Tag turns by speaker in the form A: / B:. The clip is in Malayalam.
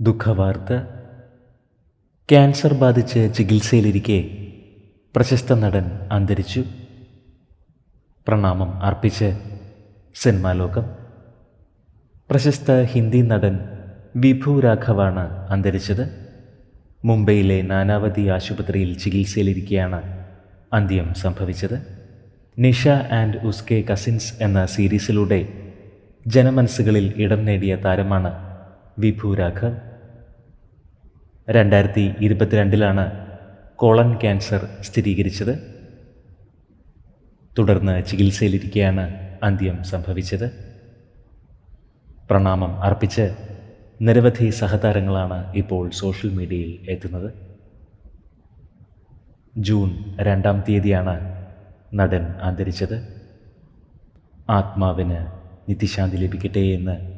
A: ദുഃഖവാർത്ത. ക്യാൻസർ ബാധിച്ച് ചികിത്സയിലിരിക്കെ പ്രശസ്ത നടൻ അന്തരിച്ചു. പ്രണാമം അർപ്പിച്ച് സിനിമാലോകം. പ്രശസ്ത ഹിന്ദി നടൻ വിഭു രാഘവാണ് അന്തരിച്ചത്. മുംബൈയിലെ നാനാവതി ആശുപത്രിയിൽ ചികിത്സയിലിരിക്കെയാണ് അന്ത്യം സംഭവിച്ചത്. നിഷ ആൻഡ് ഉസ്കെ കസിൻസ് എന്ന സീരീസിലൂടെ ജനമനസ്സുകളിൽ ഇടം നേടിയ താരമാണ് വിഭു രാഘവ് രണ്ടായിരത്തി ഇരുപത്തിരണ്ടിലാണ് കോളൻ ക്യാൻസർ സ്ഥിരീകരിച്ചത്. തുടർന്ന് ചികിത്സയിലിരിക്കെയാണ് അന്ത്യം സംഭവിച്ചത്. പ്രണാമം അർപ്പിച്ച് നിരവധി സഹതാരങ്ങളാണ് ഇപ്പോൾ സോഷ്യൽ മീഡിയയിൽ എത്തുന്നത്. ജൂൺ രണ്ടാം തീയതിയാണ് നടൻ അന്തരിച്ചത്. ആത്മാവിന് നിത്യശാന്തി ലഭിക്കട്ടെ എന്ന്